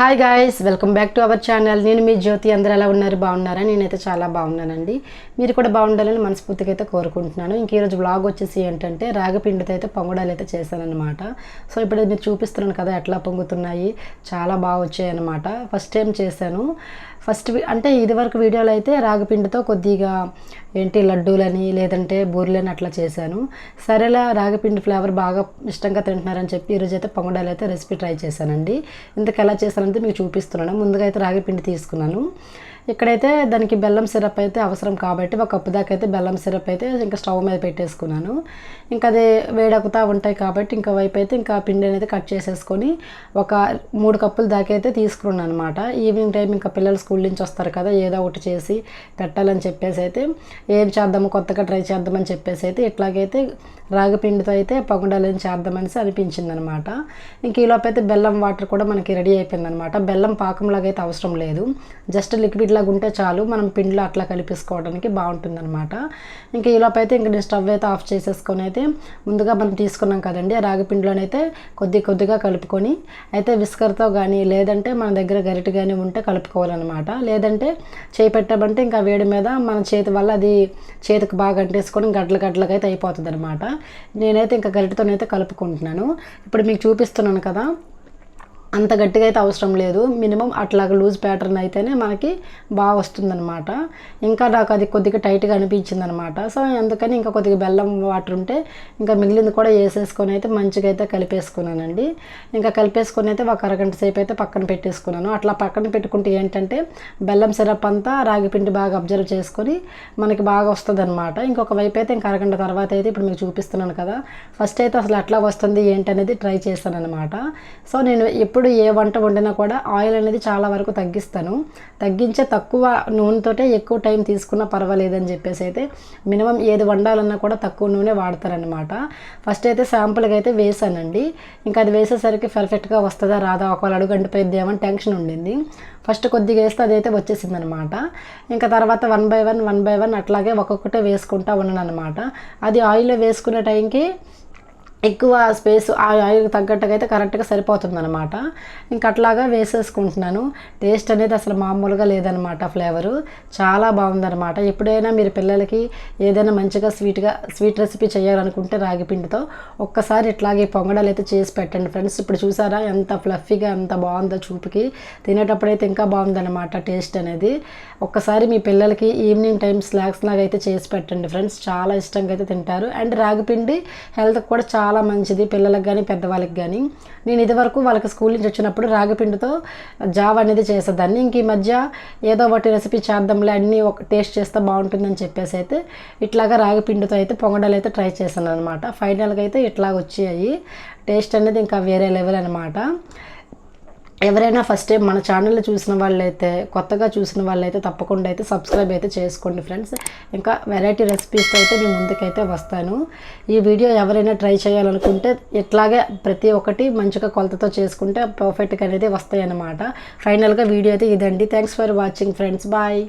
Hi guys welcome back to our channel నేను మీ జ్యోతి అందరూ ఎలా ఉన్నారు? బాగున్నారా? నేనైతే చాలా బాగున్నానండి. మీరు కూడా బాగుండాలని మనస్ఫూర్తిగా అయితే కోరుకుంటున్నాను. ఇంక ఈరోజు వ్లాగ్ వచ్చేసి ఏంటంటే రాగపిండితో అయితే పొంగడాలు అయితే చేశానమాట సో ఇప్పుడు మీరు చూపిస్తున్నాను కదా ఎట్లా పొంగుతున్నాయి. చాలా బాగా వచ్చాయి అనమాట ఫస్ట్ టైం చేశాను ఫస్ట్ అంటే ఇదివరకు వీడియోలో అయితే రాగిపిండితో కొద్దిగా ఏంటి లడ్డూలని లేదంటే బూరెలని అట్లా చేశాను. సరేలా రాగిపిండి ఫ్లేవర్ బాగా ఇష్టంగా తింటున్నారని చెప్పి ఈరోజు అయితే పొంగడాలు అయితే రెసిపీ ట్రై చేశానండి. ఇంతకు ఎలా చేశానంటే మీకు చూపిస్తున్నాను. ముందుగా అయితే రాగిపిండి తీసుకున్నాను. ఇక్కడైతే దానికి బెల్లం సిరప్ అయితే అవసరం కాబట్టి ఒక కప్పు దాకా అయితే బెల్లం సిరప్ అయితే ఇంకా స్టవ్ మీద పెట్టేసుకున్నాను. ఇంకా అది వేడెక్కుతా ఉంటాయి కాబట్టి ఇంకా వైపు అయితే ఇంకా పిండి అనేది కట్ చేసేసుకొని ఒక మూడు కప్పులు దాకా అయితే తీసుకున్నాను అనమాట ఈవినింగ్ టైం ఇంకా పిల్లలు స్కూల్ నుంచి వస్తారు కదా ఏదో ఒకటి చేసి పెట్టాలని చెప్పేసి అయితే ఏం చేద్దాము కొత్తగా ట్రై చేద్దామని చెప్పేసి అయితే ఇట్లాగైతే రాగి పిండితో అయితే పగుండాలని చేద్దామనేసి అనిపించింది అనమాట ఇంక ఈలోపు అయితే బెల్లం వాటర్ కూడా మనకి రెడీ అయిపోయింది అనమాట బెల్లం పాకంలాగా అయితే అవసరం లేదు. జస్ట్ లిక్విడ్ లాగా ఉంటే చాలు మనం పిండిలో అట్లా కలిపేసుకోవడానికి బాగుంటుంది అనమాట ఇంకా ఈలోపు అయితే ఇంక నేను స్టవ్ అయితే ఆఫ్ చేసేసుకొని అయితే ముందుగా మనం తీసుకున్నాం కదండి ఆ రాగి పిండిలోనైతే కొద్ది కొద్దిగా కలుపుకొని అయితే విస్కర్తో కానీ లేదంటే మన దగ్గర గరిటె కానీ ఉంటే కలుపుకోవాలన్నమాట. లేదంటే చేయి పెట్టమంటే ఇంకా వేడి మీద మన చేతి వల్ల అది చేతికి బాగా అంటేసుకొని గడ్డలు గడ్డలకి అయితే అయిపోతుంది అనమాట నేనైతే ఇంకా గరిటెతోనైతే కలుపుకుంటున్నాను. ఇప్పుడు మీకు చూపిస్తున్నాను కదా అంత గట్టిగా అయితే అవసరం లేదు. మినిమం అట్లాగ లూజ్ ప్యాటర్న్ అయితేనే మనకి బాగా వస్తుందన్నమాట. ఇంకా నాకు అది కొద్దిగా టైట్గా అనిపించింది అనమాట సో అందుకని ఇంకా కొద్దిగా బెల్లం వాటర్ ఉంటే ఇంకా మిగిలింది కూడా వేసేసుకొని అయితే మంచిగా అయితే కలిపేసుకున్నానండి. ఇంకా కలిపేసుకొని అయితే ఒక అరగంట సేపు అయితే పక్కన పెట్టేసుకున్నాను. అట్లా పక్కన పెట్టుకుంటే ఏంటంటే బెల్లం సిరప్ అంతా రాగి పిండి బాగా అబ్జర్వ్ చేసుకొని మనకి బాగా వస్తుంది అనమాట ఇంకొక వైపు అయితే ఇంకా అరగంట తర్వాత అయితే ఇప్పుడు మీకు చూపిస్తున్నాను కదా. ఫస్ట్ అయితే అసలు ఎట్లా వస్తుంది ఏంటి అనేది ట్రై చేశాను అనమాట సో నేను ఎప్పుడు ఏ వంట వండినా కూడా ఆయిల్ అనేది చాలా వరకు తగ్గిస్తాను. తగ్గించే తక్కువ నూనెతోటే ఎక్కువ టైం తీసుకున్నా పర్వాలేదని చెప్పేసి అయితే మినిమం ఏది వండాలన్నా కూడా తక్కువ నూనె వాడతారనమాట ఫస్ట్ అయితే శాంపుల్గా అయితే వేసానండి. ఇంకా అది వేసేసరికి పర్ఫెక్ట్గా వస్తుందా రాదా? ఒకవేళ అడుగు అంటిపోయిద్దేమని టెన్షన్ ఉండింది. ఫస్ట్ కొద్దిగా వేస్తే అదైతే వచ్చేసింది అనమాట ఇంకా తర్వాత one by one one by one అట్లాగే ఒక్కొక్కటే వేసుకుంటా ఉన్నాను అనమాట అది ఆయిల్లో వేసుకునే టైంకి ఎక్కువ స్పేస్ ఆ ఆయిల్ తగ్గట్టుగా అయితే కరెక్ట్గా సరిపోతుందనమాట ఇంక అట్లాగా వేసేసుకుంటున్నాను. టేస్ట్ అనేది అసలు మామూలుగా లేదనమాట ఫ్లేవరు చాలా బాగుందనమాట ఎప్పుడైనా మీరు పిల్లలకి ఏదైనా మంచిగా స్వీట్గా స్వీట్ రెసిపీ చేయాలనుకుంటే రాగి పిండితో ఒక్కసారి ఇట్లాగే పొంగడాలు అయితే చేసి పెట్టండి ఫ్రెండ్స్ ఇప్పుడు చూసారా ఎంత ఫ్లఫీగా ఎంత బాగుందో చూపుకి. తినేటప్పుడైతే ఇంకా బాగుందనమాట టేస్ట్ అనేది. ఒక్కసారి మీ పిల్లలకి ఈవినింగ్ టైం స్నాక్స్ లాగా అయితే చేసి పెట్టండి ఫ్రెండ్స్ చాలా ఇష్టంగా అయితే తింటారు. అండ్ రాగి పిండి హెల్త్కి కూడా చాలా చాలా మంచిది పిల్లలకు కానీ పెద్దవాళ్ళకి కానీ నేను ఇదివరకు వాళ్ళకి స్కూల్ నుంచి వచ్చినప్పుడు రాగిపిండితో జావ అనేది చేసేదాన్ని. ఇంక ఈ మధ్య ఏదో ఒకటి రెసిపీ చేద్దాంలే అన్నీ ఒక టేస్ట్ చేస్తే బాగుంటుందని చెప్పేసి అయితే ఇట్లాగా రాగిపిండితో అయితే పొంగడాలు అయితే ట్రై చేశాను అనమాట ఫైనల్గా అయితే ఇట్లాగ వచ్చాయి. టేస్ట్ అనేది ఇంకా వేరే లెవెల్ అనమాట ఎవరైనా ఫస్ట్ టైం మన ఛానల్ చూసిన వాళ్ళైతే కొత్తగా చూసిన వాళ్ళైతే తప్పకుండా అయితే సబ్స్క్రైబ్ అయితే చేసుకోండి ఫ్రెండ్స్ ఇంకా వెరైటీ రెసిపీస్తో అయితే నేను ముందుకైతే వస్తాను. ఈ వీడియో ఎవరైనా ట్రై చేయాలనుకుంటే ఇట్లాగే ప్రతి ఒక్కటి మంచిగా కొలతతో చేసుకుంటే పర్ఫెక్ట్గా అనేది వస్తాయి అన్నమాట ఫైనల్గా వీడియో అయితే ఇదండి. Thanks for watching friends bye